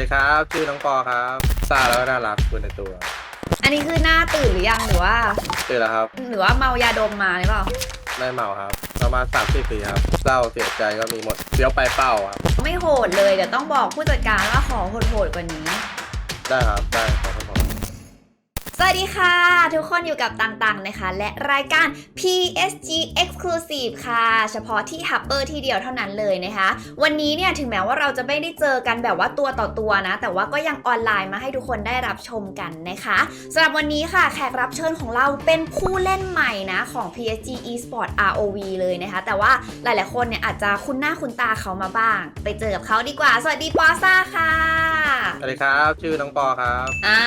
ดีครับ ชื่อน้องปอครับซาแล้วก็น่ารักคุณในตัวอันนี้คือหน้าตื่นหรือยังหรือว่าตื่นแล้วครับ หรือว่าเมายาดมมาหรือเปล่า ไม่เมาครับ ประมาณสามสิบปีครับเศร้าเสียใจก็มีหมดเสียวไปเป้าครับไม่โหดเลยเดี๋ยวต้องบอกผู้จัดการว่าขอโหดๆกว่านี้ ได้ครับได้ขอบคุณครับส วัสดีค่ะ ทุกคนอยู่กับต่างๆนะคะ และรายการ PSG Exclusive ค่ะ เฉพาะที่ Hubber ที่เดียวเท่านั้นเลยนะคะ วันนี้เนี่ยถึงแม้ว่าเราจะไม่ได้เจอกันแบบว่าตัวต่อตัวนะ แต่ว่าก็ยังออนไลน์มาให้ทุกคนได้รับชมกันนะคะสำหรับวันนี้ค่ะแขกรับเชิญของเราเป็นผู้เล่นใหม่นะของ PSG Esport ROV เลยนะคะ แต่ว่าหลายๆคนเนี่ยอาจจะคุ้นหน้าคุ้นตาเขามาบ้าง ไปเจอกับเขาดีกว่า สวัสดีปอซ่าค่ะ สวัสดีครับ ชื่อน้องปอครับอ่า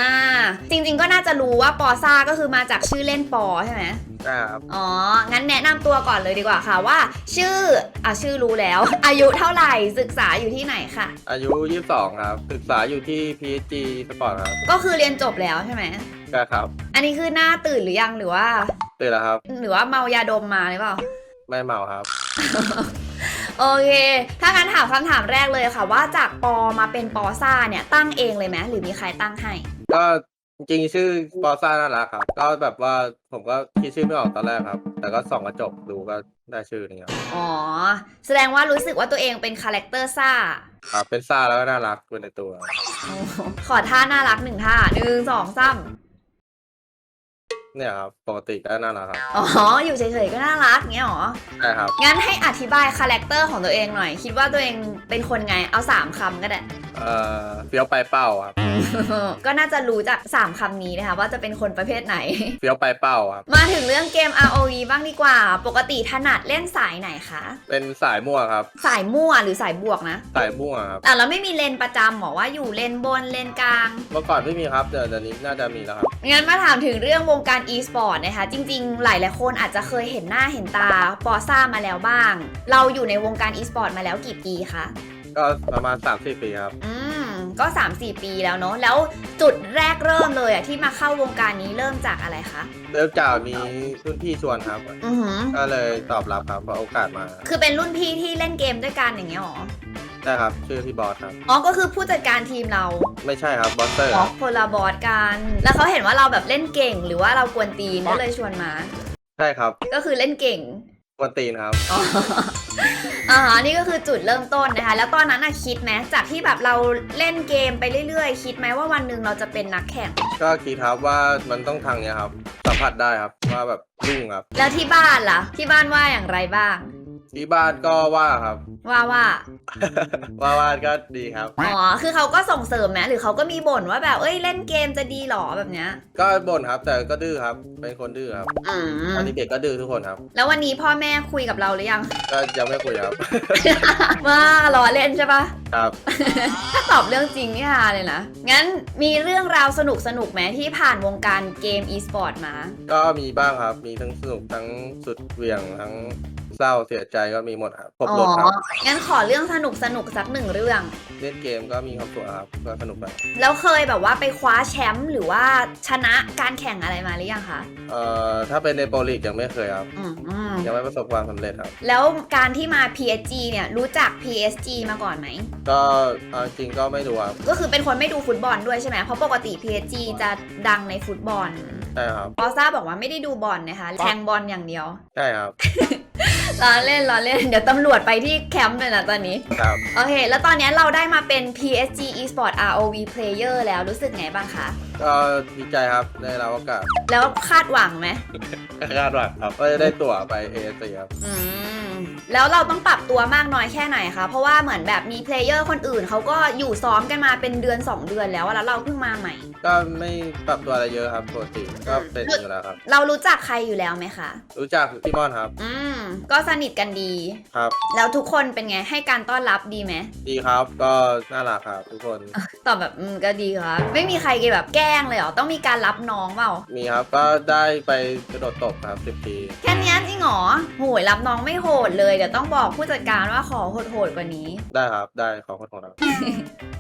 จริงๆก็น่าจะรู้ว่าปอซ่าก็คือมาจากชื่อเล่นปอใช่ไหมได้ครับอ๋อ งั้นแนะนำตัวก่อนเลยดีกว่าค่ะว่า ชื่อ อะชื่อรู้แล้ว อายุเท่าไหร่ศึกษาอยู่ที่ไหนค่ะ อายุ 22 ครับ ศึกษาอยู่ที่ PSG Sport ครับก็คือเรียนจบแล้วใช่ไหมได้ครับอันนี้คือหน้าตื่นหรือยังหรือว่า ตื่นแล้วครับ หรือว่าเมายาดมมาหรือเปล่า ไม่เมาครับ โอเค ถ้างั้นถามคำถามแรกเลยค่ะ ว่าจากปอมาเป็นปอซ่าเนี่ยตั้งเองเลยไหมหรือมีใครตั้งให้ ก็จริงๆชื่อปอซ่าน่ารักครับ ก็แบบว่าผมก็คิดชื่อไม่ออกตอนแรกครับ แต่ก็ส่องกระจกดูก็ได้ชื่อนี้ครับอ๋อ แสดงว่ารู้สึกว่าตัวเองเป็นคาแรคเตอร์ซ่าครับเป็นซ่าแล้วก็น่ารักคุณในตัวโอ้โหขอท่าน่ารักหนึ่งท่าหนึ่งสองสาม เนี่ยครับปกติก็น่ารักครับอ๋อ อยู่เฉยๆก็น่ารักเงี้ยหรอได้ครับ งั้นให้อธิบายคาแรคเตอร์ของตัวเองหน่อย คิดว่าตัวเองเป็นคนไง เอา 3คำก็ได้ เอ่อเฟี้ยวไปเป้าครับ ก็น่าจะรู้จาก 3คำนี้นะคะ ว่าจะเป็นคนประเภทไหน เฟี้ยวไปเป้าครับ มาถึงเรื่องเกม ROV บ้างดีกว่า ปกติถนัดเล่นสายไหนคะ เป็นสายมั่วครับ สายมั่วหรือสายบวกนะ สายมั่วครับ อะแล้วไม่มีเลนประจำหรอว่าอยู่เลนบนเลนกลาง เมื่อก่อนไม่มีครับแต่เดี๋ยวนี้น่าจะมีแล้วครับ งั้นมาถามถึงเรื่องวงการ e-sport นะคะ จริงๆ หลายหลายๆคนอาจจะเคยเห็นหน้าเห็นตาปอซ่ามาแล้วบ้าง เราอยู่ในวงการ e-sport มาแล้วกี่ปีคะ ก็ประมาณ3ามสี่ปีครับ อืม ก็ 3-4 ปีแล้วเนาะ แล้วจุดแรกเริ่มเลยอะที่มาเข้าวงการนี้เริ่มจากอะไรคะ เริ่มจากมีรุ่นพี่ชวนครับ อือหือก็เลยตอบรับครับเพราะโอกาสมา คือเป็นรุ่นพี่ที่เล่นเกมด้วยกันอย่างเงี้ยหรอ ได้ครับ ชื่อพี่บอสครับ อ๋อก็คือผู้จัดการทีมเราไม่ใช่ครับบอสเตอร์อ๋อคนละบอสกัน แล้วเขาเห็นว่าเราแบบเล่นเก่ง หรือว่าเรากวนตีนก็เลยชวนมา ใช่ครับก็คือเล่นเก่ง กวนตีนครับ อ๋ออ่าฮะนี่ก็คือจุดเริ่มต้นนะคะ แล้วตอนนั้นอะคิดไหมจากที่แบบเราเล่นเกมไปเรื่อยๆ คิดไหมว่าวันหนึ่งเราจะเป็นนักแข่ง ก็คิดครับว่ามันต้องทางเนี้ยครับ สัมผัสได้ครับว่าแบบยุ่งครับ แล้วที่บ้านล่ะ ที่บ้านว่าอย่างไรบ้าง ที่บ้านก็ว่าครับ ว่าว่าว่าว่าก็ดีครับ อ๋อ คือเขาก็ส่งเสริมไหมหรือเขาก็มีบ่นว่าแบบเอ้ยเล่นเกมจะดีหรอแบบเนี้ย ก็บ่นครับ แต่ก็ดื้อครับ เป็นคนดื้อครับอืมตอนเด็กๆก็ดื้อทุกคนครับ แล้ววันนี้พ่อแม่คุยกับเราหรือยัง ก็ยังไม่คุยครับว่าล้อเล่นใช่ปะครับ ถ้าตอบเรื่องจริงนี่ฮาเลยนะ งั้นมีเรื่องราวสนุกสนุกๆไหมที่ผ่านวงการเกม e-sport มา ก็มีบ้างครับ มีทั้งสนุกทั้งสุดเหวี่ยงทั้ง เศร้าเสียใจก็มีหมดครับครบอ๋อรถครับ งั้นขอเรื่องสนุกสนุกๆสักหนึ่งเรื่อง เล่นเกมก็มีความสุขครับก็สนุกไปแล้วเคยแบบว่าไปคว้าแชมป์หรือว่าชนะการแข่งอะไรมาหรือยังคะ เอ่อถ้าเป็นในโปรลีกยังไม่เคยครับ อืมอืมยังไม่ประสบความสำเร็จครับ แล้วการที่มา PSG เนี่ยรู้จัก PSG มาก่อนไหม ก็เอาจริงก็ไม่ดูครับก็คือเป็นคนไม่ดูฟุตบอลด้วยใช่ไหม เพราะปกติ PSG จะดังในฟุตบอลใช่ครับปอซ่าบอกว่าไม่ได้ดูบอลนะคะ แทงบอลอย่างเดียว ใช่ครับ ล้อเล่นล้อเล่น เดี๋ยวตำรวจไปที่แคมป์เลยนะตอนนี้ ครับ โอเค แล้วตอนนี้เราได้มาเป็น PSG Esport ROV Player แล้วรู้สึกไงบ้างคะ ก็ดีใจครับได้รับโอกาสแล้วคาดหวังไหมคาดหวังครับก็จะได้ตั๋วไปเอเชียครับ อืม แล้วเราต้องปรับตัวมากน้อยแค่ไหนคะ เพราะว่าเหมือนแบบมีเพลเยอร์คนอื่นเขาก็อยู่ซ้อมกันมาเป็นเดือน 2 เดือนแล้วอะแล้วเราเพิ่งมาใหม่ ก็ไม่ปรับตัวอะไรเยอะครับปกติก็เป็นอยู่แล้วครับ เรารู้จักใครอยู่แล้วไหมคะ รู้จักพี่มอนครับ อืม ก็สนิทกันดี ครับ แล้วทุกคนเป็นไงให้การต้อนรับดีไหม ดีครับ ก็น่ารักครับ ทุกคน ตอบแบบอืมก็ดีครับ ไม่มีใครแบบแกล้งเลยเหรอ ต้องมีการรับน้องเปล่า มีครับ ก็ได้ไปกระโดดตบครับสิบที แค่เนี้ยจริงเหรอโหยรับน้องไม่โหดเลย เดี๋ยวต้องบอกผู้จัดการว่าขอโหดๆกว่านี้ ได้ครับ ได้ขอบคุณของเรา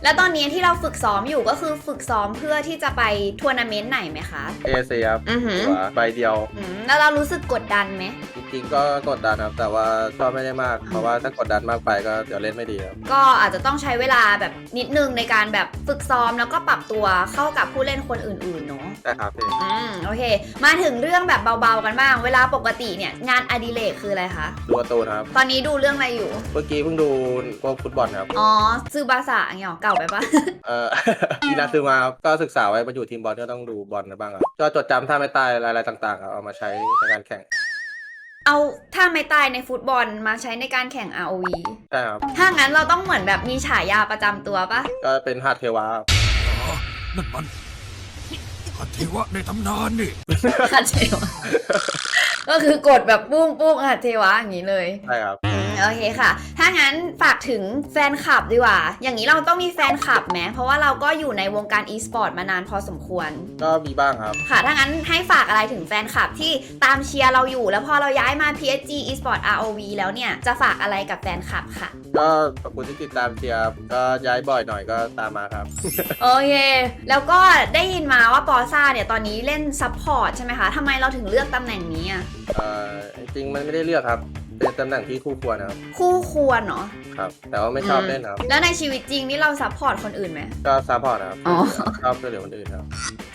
แล้วตอนนี้ที่เราฝึกซ้อมอยู่ก็คือฝึกซ้อมเพื่อที่จะไปทัวร์นาเมนต์ไหนไหมคะ เอเชียครับอือหือตั๋วใบเดียว อืมแล้วเรารู้สึกกดดันไหมนิด ริงๆก็กดดันครับ แต่ว่าก็ไม่ได้มากเพราะว่าถ้ากดดันมากไปก็เดี๋ยวเล่นไม่ดีครับ ก็อาจจะต้องใช้เวลาแบบนิดนึงในการแบบฝึกซ้อมแล้วก็ปรับตัวเข้ากับผู้เล่นคนอื่นๆเนาะ ได้ครับพี่อืมโอเค มาถึงเรื่องแบบเบาๆกันบ้าง เวลาปกติเนี่ยงานอดิเรกคืออะไรคะ ดูการ์ตูนครับ ตอนนี้ดูเรื่องอะไรอยู่ เมื่อกี้เพิ่งดูพวกฟุตบอลครับ อ๋อซือบาสะอย่างเงี้ยหรอเก่าไปปะ เอ่อ อีนาซึมาครับก็ศึกษาไว้มาอยู่ทีมบอลก็ต้องดูบอลนะบ้างครับ ก็จดจำท่าไม่ตายอะไรๆต่างๆครับเอามาใช้ในการแข่ง เอาถ้าไม่ตายในฟุตบอลมาใช้ในการแข่ง ROV ใช่ครับถ้างั้นเราต้องเหมือนแบบมีฉายาประจำตัวปะก็เป็นฮาร์ดเทวาครับอ๋อนั่นมันขันเทวะในตำนานนี่หัดเทวะ ก็คือกดแบบปุ้งปุ้งหัดเทวะอย่างนี้เลย ใช่ครับ อืม โอเคค่ะ ถ้างั้นฝากถึงแฟนคลับดีกว่า อย่างนี้เราต้องมีแฟนคลับไหมเพราะว่าเราก็อยู่ในวงการ e-sport มานานพอสมควร ก็มีบ้างครับ ค่ะ ถ้างั้นให้ฝากอะไรถึงแฟนคลับที่ตามเชียร์เราอยู่ แล้วพอเราย้ายมา PSG e-sport ROV แล้วเนี่ย จะฝากอะไรกับแฟนคลับค่ะ ก็ขอบคุณที่ติดตามเชียร์ครับก็ย้ายบ่อยหน่อยก็ตามมาครับ โอเค แล้วก็ได้ยินมาว่าปอซ่าเนี่ยตอนนี้เล่นซัพพอร์ตใช่ไหมคะทำไมเราถึงเลือกตำแหน่งนี้อะเอ่อจริงๆมันไม่ได้เลือกครับ เป็นตำแหน่งที่คู่ควรนะครับ คู่ควรเนาะครับ แต่ว่าไม่ชอบเล่นครับ แล้วในชีวิตจริงนี่เราซัพพอร์ตคนอื่นไหม ก็ซัพพอร์ตนะครับอ๋อ ชอบช่วยเหลือคนอื่นครับ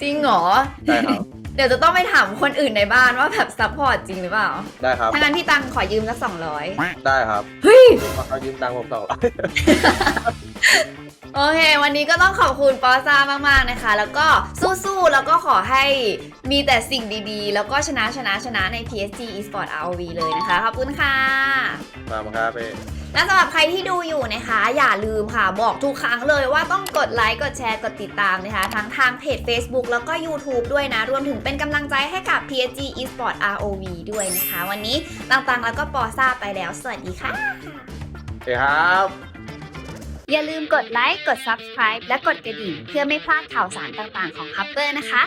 จริงเหรอ ได้ครับ เดี๋ยวจะต้องไปถามคนอื่นในบ้านว่าแบบซัพพอร์ตจริงหรือเปล่า ได้ครับ ถ้างั้นพี่ตังขอยืมสักสองร้อยได้ครับเฮ้ย เขายืมตังค์ผมสองร้อย โอเค วันนี้ก็ต้องขอบคุณปอซ่ามากๆนะคะ แล้วก็สู้ๆ แล้วก็ขอให้มีแต่สิ่งดีๆ แล้วก็ชนะชนะชนะใน PSG eSport ROV เลยนะคะ ขอบคุณค่ะ มามาครับพี่และสำหรับใครที่ดูอยู่นะคะ อย่าลืมค่ะบอกทุกครั้งเลยว่าต้องกดไลค์กดแชร์กดติดตามนะคะ ทั้งทางเพจ Facebook แล้วก็ YouTube ด้วยนะ รวมถึงเป็นกำลังใจให้กับ PSG eSport ROV ด้วยนะคะ วันนี้ต่างๆแล้วก็ปอซ่าไปแล้ว สวัสดีค่ะ โอเคครับ อย่าลืมกดไลค์ กด Subscribe และกดกระดิ่ง เพื่อไม่พลาดข่าวสารต่างๆ ของ h u b เปอร์นะคะ